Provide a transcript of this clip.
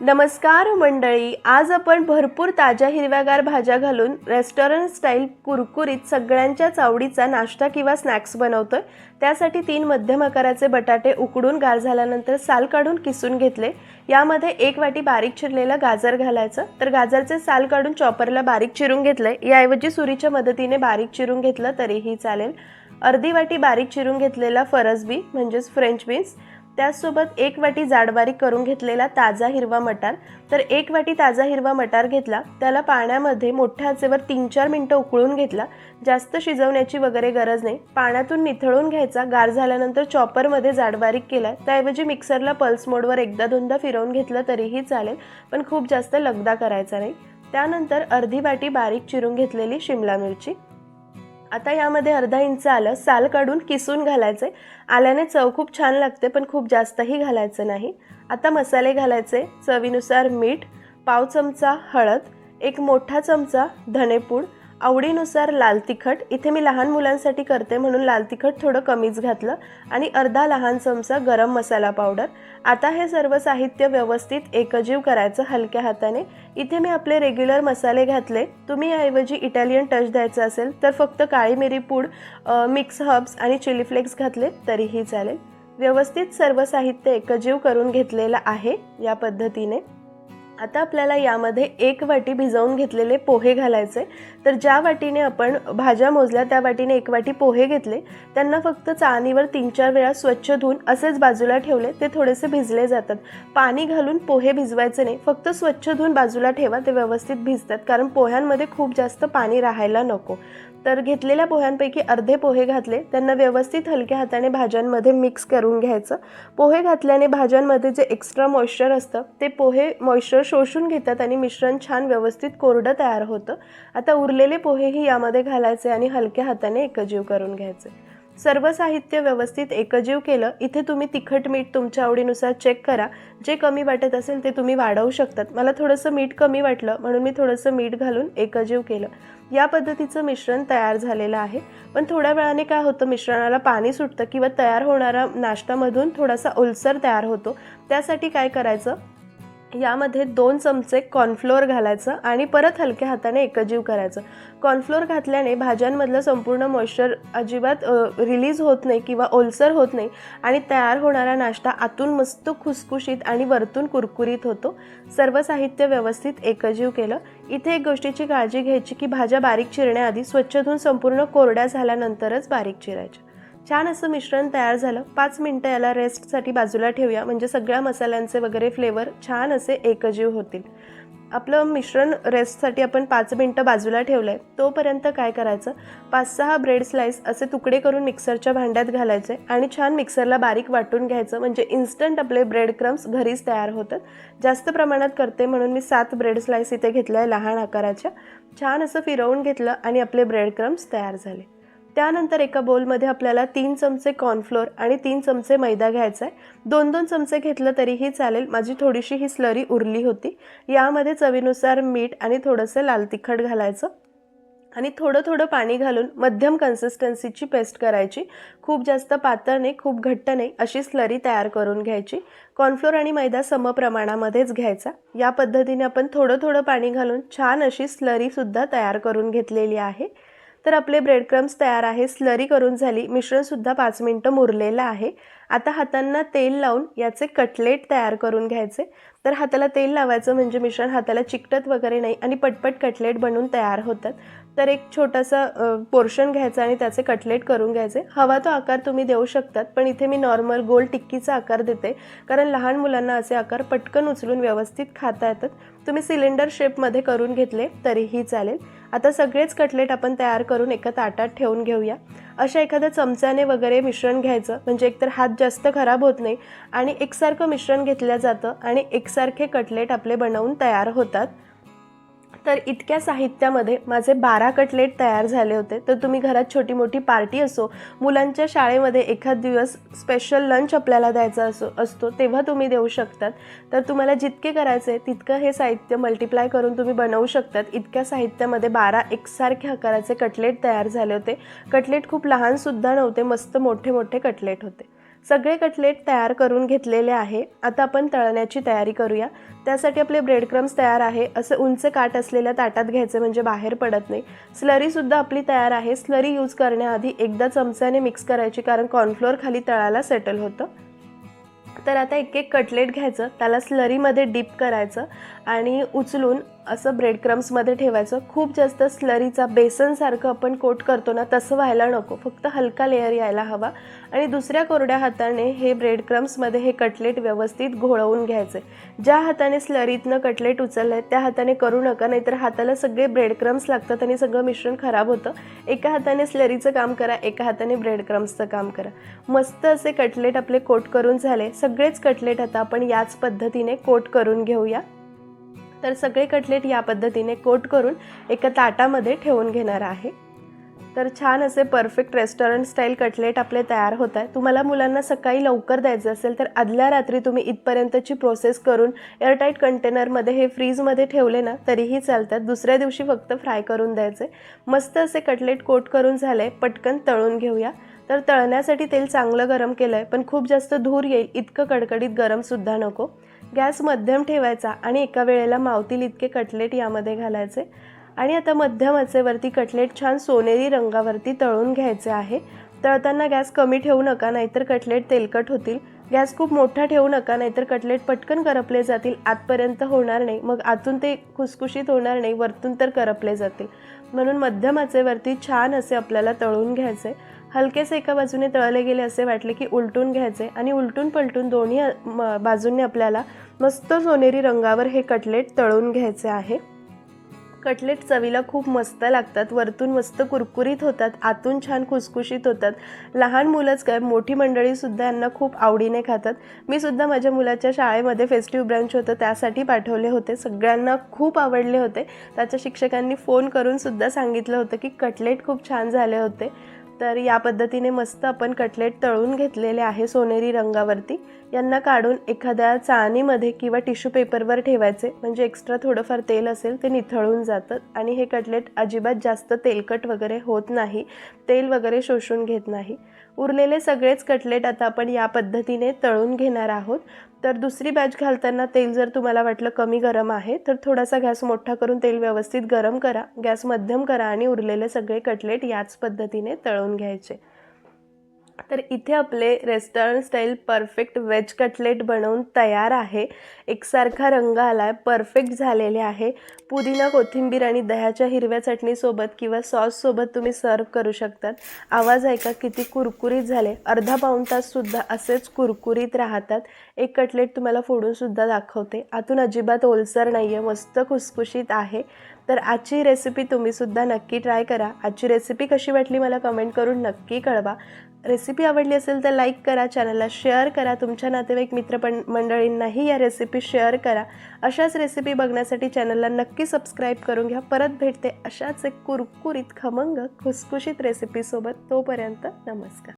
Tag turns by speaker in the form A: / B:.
A: नमस्कार मंडळी आज आपण भरपूर ताज्या हिरव्यागार भाज्या घालून रेस्टॉरंट स्टाईल कुरकुरीत सगळ्यांच्याच आवडीचा नाश्ता किंवा स्नॅक्स बनवतोय. त्यासाठी तीन मध्यम आकाराचे बटाटे उकडून गार झाल्यानंतर साल काढून किसून घेतले. यामध्ये एक वाटी बारीक चिरलेलं गाजर घालायचं. तर गाजरचे साल काढून चॉपरला बारीक चिरून घेतलंय याऐवजी सुरीच्या मदतीने बारीक चिरून घेतलं तरीही चालेल. अर्धी वाटी बारीक चिरून घेतलेला फरसबी म्हणजेच फ्रेंच बीन्स त्याचसोबत एक वाटी जाडबारीक करून घेतलेला ताजा हिरवा मटार. तर एक वाटी ताजा हिरवा मटार घेतला. त्याला पाण्यामध्ये मोठ्या आचेवर तीन चार मिनटं उकळून घेतला. जास्त शिजवण्याची वगैरे गरज नाही. पाण्यातून निथळून घ्यायचा. गार झाल्यानंतर चॉपरमध्ये जाडबारीक केला त्याऐवजी मिक्सरला पल्स मोडवर एकदा दोनदा फिरवून घेतलं तरीही चालेल. पण खूप जास्त लगदा करायचा नाही. त्यानंतर अर्धी वाटी बारीक चिरून घेतलेली शिमला मिरची. आता यामध्ये अर्धा इंच आलं. साल काढून किसून घालायचे आल्याने चव खूप छान लागते पण खूप जास्तही घालायचं नाही. आता मसाले घालायचे. चवीनुसार मीठ पाव चमचा हळद एक मोठा चमचा धनेपूड आवडीनुसार लाल तिखट. इथे मी लहान मुलांसाठी करते म्हणून लाल तिखट थोडं कमीच घातलं आणि अर्धा लहान चमचा गरम मसाला पावडर. आता हे सर्व साहित्य व्यवस्थित एकजीव करायचं हलक्या हाताने. इथे मी आपले रेग्युलर मसाले घातले. तुम्ही याऐवजी इटालियन टच द्यायचं असेल तर फक्त काळी मिरी पूड मिक्स हर्ब्स आणि चिली फ्लेक्स घातले तरीही चालेल. व्यवस्थित सर्व साहित्य एकजीव करून घेतलेलं आहे या पद्धतीने. आता आपल्याला यामध्ये एक वाटी भिजवून घेतलेले पोहे घालायचे. तर ज्या वाटीने आपण भाज्या मोजल्या त्या वाटीने एक वाटी पोहे घेतले. त्यांना फक्त चाळणीवर तीन चार वेळा स्वच्छ धुवून असेच बाजूला ठेवले. ते थोडेसे भिजले जातात. पाणी घालून पोहे भिजवायचे नाही. फक्त स्वच्छ धुवून बाजूला ठेवा. ते व्यवस्थित भिजतात. कारण पोह्यांमध्ये खूप जास्त पाणी राहायला नको. तर घेतलेल्या पोह्यांपैकी अर्धे पोहे घातले. त्यांना व्यवस्थित हलक्या हाताने भाज्यांमध्ये मिक्स करून घ्यायचं. पोहे घातल्याने भाज्यांमध्ये जे एक्स्ट्रा मॉइश्चर असतं ते पोहे मॉइश्चर शोषून घेतात आणि मिश्रण छान व्यवस्थित कोरडं तयार होतं. आता उरलेले पोहेही यामध्ये घालायचे आणि हलक्या हाताने एकजीव करून घ्यायचे. सर्व साहित्य व्यवस्थित एकजीव केलं इथे तुम्ही तिखट मीठ तुमच्या आवडीनुसार चेक करा. जे कमी वाटत असेल ते तुम्ही वाढवू शकतात. मला थोडंसं मीठ कमी वाटलं म्हणून मी थोडंसं मीठ घालून एकजीव केलं. या पद्धतीचं मिश्रण तयार झालेलं आहे. पण थोड्या वेळाने काय होतं मिश्रणाला पाणी सुटतं किंवा तयार होणारा नाश्त्यामधून थोडासा ओलसर तयार होतो. त्यासाठी काय करायचं? यामध्ये दोन चमचे कॉर्नफ्लोअर घालायचं आणि परत हलक्या हाताने एकजीव करायचं. कॉर्नफ्लोअर घातल्याने भाज्यांमधलं संपूर्ण मॉइश्चर अजिबात रिलीज होत नाही किंवा ओलसर होत नाही आणि तयार होणारा नाश्ता आतून मस्त खुसखुशीत आणि वरतून कुरकुरीत होतो. सर्व साहित्य व्यवस्थित एकजीव केलं. इथे एक गोष्टीची काळजी घ्यायची की भाज्या बारीक चिरण्याआधी स्वच्छ धुवून संपूर्ण कोरड्या झाल्यानंतरच बारीक चिरायच्या. छान असं मिश्रण तयार झालं. पाच मिनटं याला रेस्टसाठी बाजूला ठेवूया. म्हणजे सगळ्या मसाल्यांचे वगैरे फ्लेवर छान असे एकजीव होतील. आपलं मिश्रण रेस्टसाठी आपण पाच मिनटं बाजूला ठेवलं आहे तोपर्यंत काय करायचं? पाच सहा ब्रेड स्लाईस असे तुकडे करून मिक्सरच्या भांड्यात घालायचे आणि छान मिक्सरला बारीक वाटून घ्यायचं. म्हणजे इन्स्टंट आपले ब्रेड क्रम्स घरीच तयार होतात. जास्त प्रमाणात करते म्हणून मी सात ब्रेड स्लाईस इथे घेतल्या आहे लहान आकाराच्या. छान असं फिरवून घेतलं आणि आपले ब्रेड क्रम्स तयार झाले. त्यानंतर एका बोलमध्ये आपल्याला तीन चमचे कॉर्नफ्लोअर आणि तीन चमचे मैदा घ्यायचा आहे दोन दोन चमचे घेतलं तरीही चालेल. माझी थोडीशी ही स्लरी उरली होती. यामध्ये चवीनुसार मीठ आणि थोडंसं लाल तिखट घालायचं आणि थोडं थोडं पाणी घालून मध्यम कन्सिस्टन्सीची पेस्ट करायची. खूप जास्त पातळ नाही खूप घट्ट नाही अशी स्लरी तयार करून घ्यायची. कॉर्नफ्लोअर आणि मैदा समप्रमाणामध्येच घ्यायचा. या पद्धतीने आपण थोडं थोडं पाणी घालून छान अशी स्लरीसुद्धा तयार करून घेतलेली आहे. तर आपले ब्रेड क्रम्स तयार आहे स्लरी करून झाली. मिश्रणसुद्धा पाच मिनटं मुरलेलं आहे. आता हातांना तेल लावून याचे कटलेट तयार करून घ्यायचे. तर हाताला तेल लावायचं म्हणजे मिश्रण हाताला चिकटत वगैरे नाही आणि पटपट कटलेट बनवून तयार होतात. तर एक छोटासा पोर्शन घ्यायचा आणि त्याचे कटलेट करून घ्यायचे. हवा तो आकार तुम्ही देऊ शकतात पण इथे मी नॉर्मल गोल टिक्कीचा आकार देते. कारण लहान मुलांना असे आकार पटकन उचलून व्यवस्थित खाता येतात. तुम्ही सिलेंडर शेपमध्ये करून घेतले तरीही चालेल. आता सगळेच कटलेट आपण तयार करून एका ताटात ठेवून घेऊया. अशा एखाद्या चमच्याने वगैरे मिश्रण घ्यायचं. म्हणजे एकतर हात जास्त खराब होत नाही आणि एकसारखं मिश्रण घेतलं जातं आणि एक एकसारखे कटलेट आपले बनवून तयार होतात. तर इतक्या साहित्यामध्ये माझे बारा कटलेट तयार झाले होते. तर तुम्ही घरात छोटी मोठी पार्टी असो मुलांच्या शाळेमध्ये एखाद दिवस स्पेशल लंच आपल्याला द्यायचा असो असतो तेव्हा तुम्ही देऊ शकतात. तर तुम्हाला जितके करायचे तितकं हे साहित्य मल्टिप्लाय करून तुम्ही बनवू शकतात. इतक्या साहित्यामध्ये बारा एकसारख्या आकाराचे कटलेट तयार झाले होते. कटलेट खूप लहानसुद्धा नव्हते मस्त मोठे मोठे कटलेट होते. सगळे कटलेट तयार करून घेतलेले आहे. आता आपण तळण्याची तयारी करूया. त्यासाठी आपले ब्रेड क्रम्स तयार आहे. असं उंच काट असलेल्या ताटात घ्यायचं म्हणजे बाहेर पडत नाही. स्लरीसुद्धा आपली तयार आहे. स्लरी यूज करण्याआधी एकदा चमच्याने मिक्स करायची कारण कॉर्नफ्लोअर खाली तळाला सेटल होतं. तर आता एक एक कटलेट घ्यायचं. त्याला स्लरीमध्ये डीप करायचं आणि उचलून असं ब्रेड क्रम्समध्ये ठेवायचं. खूप जास्त स्लरीचा बेसनसारखं आपण कोट करतो ना तसं व्हायला नको. फक्त हलका लेअर यायला हवा. आणि दुसऱ्या कोरड्या हाताने हे ब्रेड क्रम्समध्ये हे कटलेट व्यवस्थित घोळवून घ्यायचे ज्या हाताने स्लरीतनं कटलेट उचललं आहे त्या हाताने करू नका. नाहीतर हाताला सगळे ब्रेड क्रम्स लागतात आणि सगळं मिश्रण खराब होतं. एका हाताने स्लरीचं काम करा एका हाताने ब्रेड क्रम्सचं काम करा. मस्त असे कटलेट आपले कोट करून झाले. सगळेच कटलेट आता आपण याच पद्धतीने कोट करून घेऊया. तर सगळे कटलेट या पद्धतीने कोट करून एका ताटामध्ये ठेवून घेणार आहे. तर छान असे परफेक्ट रेस्टॉरंट स्टाईल कटलेट आपले तयार होत आहे तुम्हाला मुलांना सकाळी लवकर द्यायचं असेल तर आदल्या रात्री तुम्ही इथपर्यंतची प्रोसेस करून एअरटाईट कंटेनरमध्ये हे फ्रीजमध्ये ठेवले ना तरीही चालतात. दुसऱ्या दिवशी फक्त फ्राय करून द्यायचे. मस्त असे कटलेट कोट करून झाले पटकन तळून घेऊया. तर तळण्यासाठी तेल चांगलं गरम केलं आहे पण खूप जास्त धूर येईल इतकं कडकडीत गरमसुद्धा नको. गॅस मध्यम ठेवायचा आणि एका वेळेला मावतील इतके कटलेट यामध्ये घालायचे. आणि आता मध्यम आचेवरती कटलेट छान सोनेरी रंगावरती तळून घ्यायचे आहे. तळताना गॅस कमी ठेवू नका नाहीतर कटलेट तेलकट होतील. गॅस खूप मोठा ठेवू नका नाहीतर कटलेट पटकन करपले जातील. आतपर्यंत होणार नाही. मग आतून ते खुसखुशीत होणार नाही. वरतून तर करपले जातील. म्हणून मध्यम आचेवरती छान असे आपल्याला तळून घ्यायचे. हलकेसे एका बाजूने तळले गेले असे वाटले की उलटून घ्यायचे आणि उलटून पलटून दोन्ही म- बाजूंनी आपल्याला मस्त सोनेरी रंगावर हे कटलेट तळून घ्यायचे आहे. कटलेट चवीला खूप मस्त लागतात वरतून मस्त कुरकुरीत होतात आतून छान खुसखुशीत होतात. लहान मुलंच काय मोठी मंडळीसुद्धा यांना खूप आवडीने खातात. मी सुद्धा माझ्या मुलाच्या शाळेमध्ये फेस्टिव्ह ब्रंच होतं त्यासाठी पाठवले होते. सगळ्यांना खूप आवडले होते. त्याच्या शिक्षकांनी फोन करून सुद्धा सांगितलं होतं की कटलेट खूप छान झाले होते. तर या पद्धतीने मस्त आपण कटलेट तळून घेतलेले आहे सोनेरी रंगावरती. यांना काढून एखाद्या चाळणीमध्ये किंवा टिश्यू पेपरवर ठेवायचे. म्हणजे एक्स्ट्रा थोडंफार तेल असेल ते निथळून जातं. आणि हे कटलेट अजिबात जास्त तेलकट वगैरे होत नाही. तेल वगैरे शोषून घेत नाही. उरलेले सगळेच कटलेट आता आपण या पद्धतीने तळून घेणार आहोत. तर दुसरी बॅच घालताना तेल जर तुम्हाला वाटलं कमी गरम आहे तर थोडासा गॅस मोठा करून तेल व्यवस्थित गरम करा. गॅस मध्यम करा आणि उरलेले सगळे कटलेट याच पद्धतीने तळून घ्यायचे. तर इथे आपले restaurant style perfect veg cutlet बनवून तयार आहे. एकसारखा रंग आला आहे परफेक्ट झालेले आहे. पुदिना कोथिंबीर आणि दह्याच्या हिरव्या चटणीसोबत किंवा सॉससोबत तुम्ही सर्व करू शकतात. आवाज ऐका किती कुरकुरीत झाले. अर्धा पाऊण ताससुद्धा असेच कुरकुरीत राहतात. एक कटलेट तुम्हाला फोडूनसुद्धा दाखवते. आतून अजिबात ओलसर नाही आहे मस्त खुसखुशीत आहे. तर आजची रेसिपी तुम्हीसुद्धा नक्की ट्राय करा. आजची रेसिपी कशी वाटली मला कमेंट करून नक्की कळवा. रेसिपी आवडली असेल तर लाईक करा चॅनलला शेअर करा तुमच्या नातेवाईक मित्र पण मंडळींनाही या रेसिपी शेअर करा. अशाच रेसिपी बघण्यासाठी चॅनलला नक्की सबस्क्राईब करून घ्या. परत भेटते अशाच एक कुरकुरीत खमंग खुसखुशीत रेसिपीसोबत तोपर्यंत नमस्कार.